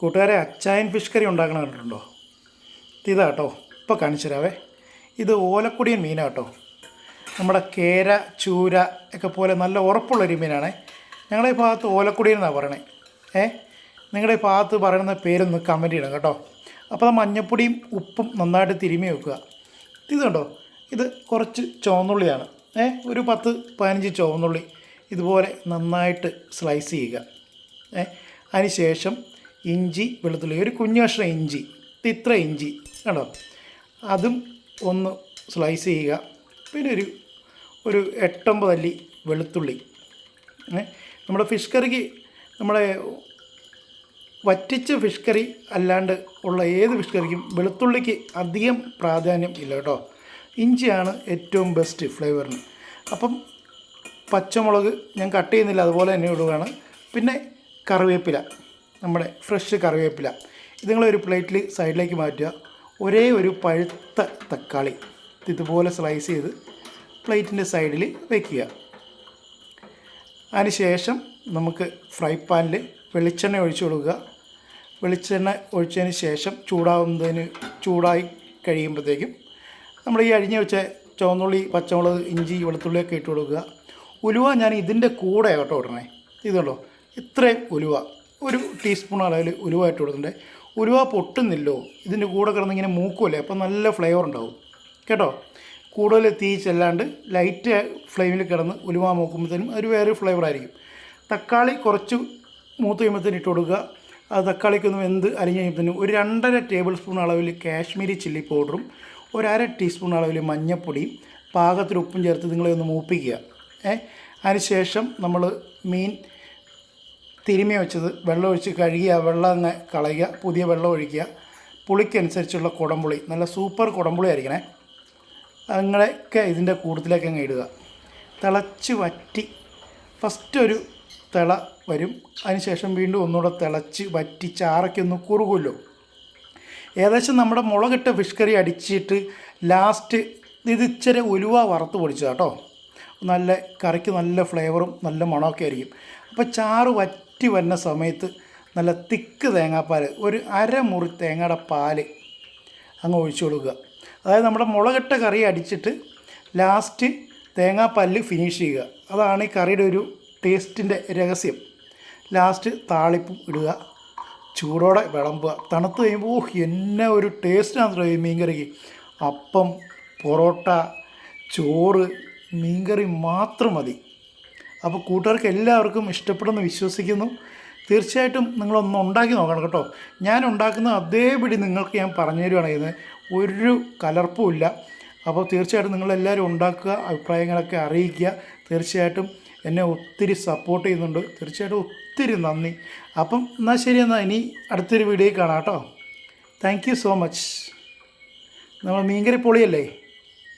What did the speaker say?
കൂട്ടുകാരെ അച്ചായൻ fish curry ഉണ്ടാക്കണ കണ്ടിട്ടുണ്ടോ? ഇതാ കേട്ടോ ഇപ്പോൾ കാണിച്ചു തരാവേ. ഇത് ഓലക്കുടിയൻ മീനാണ് കേട്ടോ നമ്മുടെ കേര ചൂര ഒക്കെ പോലെ നല്ല ഉറപ്പുള്ളൊരു മീനാണേ. ഞങ്ങളുടെ ഈ ഭാഗത്ത് ഓലക്കുടിയൻ എന്നാണ് പറയണേ? ഏ? നിങ്ങളുടെ ഈ ഭാഗത്ത് പറയുന്ന പേരൊന്ന് കമന്റ് ചെയ്യണം കേട്ടോ. അപ്പോൾ മഞ്ഞപ്പൊടിയും ഉപ്പും നന്നായിട്ട് തിരുമി വെക്കുക. ഇത് കണ്ടോ? ഇത് കുറച്ച് ചുവന്നുള്ളിയാണ്. ഏ? ഒരു പത്ത് പതിനഞ്ച് ചുവന്നുള്ളി ഇതുപോലെ നന്നായിട്ട് സ്ലൈസ് ചെയ്യുക. ഏ? അതിന് ശേഷം ഇഞ്ചി വെളുത്തുള്ളി ഒരു കുഞ്ഞു ഇഞ്ചി ഇത് ഇത്ര ഇഞ്ചി കണ്ടോ? അതും ഒന്ന് സ്ലൈസ് ചെയ്യുക. പിന്നെ ഒരു ഒരു എട്ടൊമ്പത് അല്ലി വെളുത്തുള്ളി. നമ്മുടെ ഫിഷ് കറിക്ക് നമ്മുടെ വറ്റിച്ച ഫിഷ് കറി അല്ലാണ്ട് ഉള്ള ഏത് ഫിഷ് കറിക്കും വെളുത്തുള്ളിക്ക് അധികം പ്രാധാന്യം ഇല്ല കേട്ടോ. ഇഞ്ചിയാണ് ഏറ്റവും ബെസ്റ്റ് ഫ്ലേവറിന് അപ്പം പച്ചമുളക് ഞാൻ കട്ട് ചെയ്യുന്നില്ല അതുപോലെ തന്നെ ഇടുകയാണ് പിന്നെ കറിവേപ്പില. നമ്മുടെ ഫ്രഷ് കറിവേപ്പില. ഇത് നിങ്ങൾ ഒരു പ്ലേറ്റിൽ സൈഡിലേക്ക് മാറ്റുക. ഒരേ ഒരു പഴുത്ത തക്കാളി. ഇതുപോലെ സ്ലൈസ് ചെയ്ത് പ്ലേറ്റിന്റെ സൈഡിൽ വയ്ക്കുക അതിനുശേഷം നമുക്ക് ഫ്രൈ പാനിൽ വെളിച്ചെണ്ണ ഒഴിച്ചു കൊടുക്കുക. വെളിച്ചെണ്ണ ഒഴിച്ചതിന് ശേഷം ചൂടാവുന്നതിന് ചൂടായി കഴിയുമ്പോഴത്തേക്കും നമ്മൾ ഈ അരിഞ്ഞ് വെച്ച ചുവന്നുള്ളി പച്ചമുളക് ഇഞ്ചി വെളുത്തുള്ളിയൊക്കെ ഇട്ട് കൊടുക്കുക. ഉലുവ ഞാൻ ഇതിന്റെ കൂടെ കേട്ടോ ഇടണേ. ഇതുണ്ടോ ഇത്രയും ഉലുവ. ഒരു ടീസ്പൂൺ അളവിൽ ഉലുവ ഇട്ട് കൊടുത്തിട്ടുണ്ട്. ഉലുവ പൊട്ടുന്നില്ലോ ഇതിന്റെ കൂടെ കിടന്ന് ഇങ്ങനെ മൂക്കുമല്ലേ അപ്പോൾ നല്ല ഫ്ലേവർ ഉണ്ടാവും. കേട്ടോ? കൂടുതൽ തീ ചെല്ലാണ്ട് ലൈറ്റ് ഫ്ലെയിമിൽ കിടന്ന് ഉലുവ മൂക്കുമ്പോഴത്തേനും ഒരു വേറെ ഫ്ലേവർ ആയിരിക്കും. തക്കാളി കുറച്ച് മൂത്ത് കഴിയുമ്പോഴത്തേനും ഇട്ട് കൊടുക്കുക. അത് തക്കാളിക്കൊന്ന് വെന്ത് അരിഞ്ഞ് കഴിയുമ്പോഴത്തേനും ഒരു രണ്ടര ടേബിൾ സ്പൂൺ അളവിൽ കാശ്മീരി ചില്ലി പൗഡറും ഒരു അര ടീസ്പൂൺ അളവിൽ മഞ്ഞൾപ്പൊടിയും പാകത്തിൽ ഉപ്പും ചേർത്ത് നിങ്ങളെ ഒന്ന് മൂപ്പിക്കുക. ഏ? അതിനുശേഷം നമ്മൾ മീൻ തിരുമ്മി വെച്ചത് വെള്ളം ഒഴിച്ച് കഴുകി ആ വെള്ളം അങ്ങ് കളയുക പുതിയ വെള്ളം ഒഴിക്കുക. പുളിക്കനുസരിച്ചുള്ള കുടംപുളി. നല്ല സൂപ്പർ കുടംപുളി ആയിരിക്കണേ അങ്ങനെയൊക്കെ ഇതിന്റെ കൂട്ടത്തിലേക്ക് അങ്ങ് ഇടുക. തിളച്ച് വറ്റി. ഫസ്റ്റ് ഒരു തിള വരും. അതിനുശേഷം വീണ്ടും ഒന്നുകൂടെ തിളച്ച് വറ്റി ചാറൊക്കെ ഒന്ന് കുറുകുമല്ലോ. ഏകദേശം നമ്മുടെ മുളകിട്ട ഫിഷ് കറി അടിച്ചിട്ട് ലാസ്റ്റ് ഇത് ഇച്ചിരി ഉലുവ വറുത്ത് പൊടിച്ചു കേട്ടോ നല്ല കറിക്ക് നല്ല ഫ്ലേവറും നല്ല മണമൊക്കെ ആയിരിക്കും. അപ്പോൾ ചാറ് വറ്റി വരുന്ന സമയത്ത് നല്ല തിക്ക് തേങ്ങാപ്പാൽ ഒരു അരമുറി തേങ്ങയുടെ പാൽ അങ്ങ് ഒഴിച്ചു കൊടുക്കുക. അതായത് നമ്മുടെ മുളകിട്ട കറി അടിച്ചിട്ട് ലാസ്റ്റ് തേങ്ങാപ്പാലിൽ ഫിനിഷ് ചെയ്യുക. അതാണ് ഈ കറിയുടെ ഒരു ടേസ്റ്റിന്റെ രഹസ്യം. ലാസ്റ്റ് താളിപ്പും ഇടുക. ചൂടോടെ വിളമ്പുക. തണുത്ത് കഴിയുമ്പോൾ ഓഹ് എന്നെ ഒരു ടേസ്റ്റിനാണ് തുടങ്ങി മീൻ കറിക്ക് അപ്പം പൊറോട്ട ചോറ് മീൻകറി മാത്രം മതി. അപ്പോൾ കൂട്ടുകാർക്ക് എല്ലാവർക്കും ഇഷ്ടപ്പെടുമെന്ന് വിശ്വസിക്കുന്നു. തീർച്ചയായിട്ടും നിങ്ങളൊന്ന് ഉണ്ടാക്കി നോക്കണം കേട്ടോ. ഞാൻ ഉണ്ടാക്കുന്ന അതേപടി നിങ്ങൾക്ക് ഞാൻ പറഞ്ഞു തരുവാണ് ചെയ്യുന്നത് ഒരു കലർപ്പുമില്ല അപ്പോൾ തീർച്ചയായിട്ടും നിങ്ങളെല്ലാവരും ഉണ്ടാക്കുക അഭിപ്രായങ്ങളൊക്കെ അറിയിക്കുക. തീർച്ചയായിട്ടും എന്നെ ഒത്തിരി സപ്പോർട്ട് ചെയ്യുന്നുണ്ട്. തീർച്ചയായിട്ടും ഒത്തിരി നന്ദി. അപ്പം എന്നാൽ ശരി എന്നാൽ ഇനി അടുത്തൊരു വീഡിയോ കാണാം കേട്ടോ. താങ്ക് യു സോ മച്ച് നമ്മൾ മീൻകറി പൊളിയല്ലേ?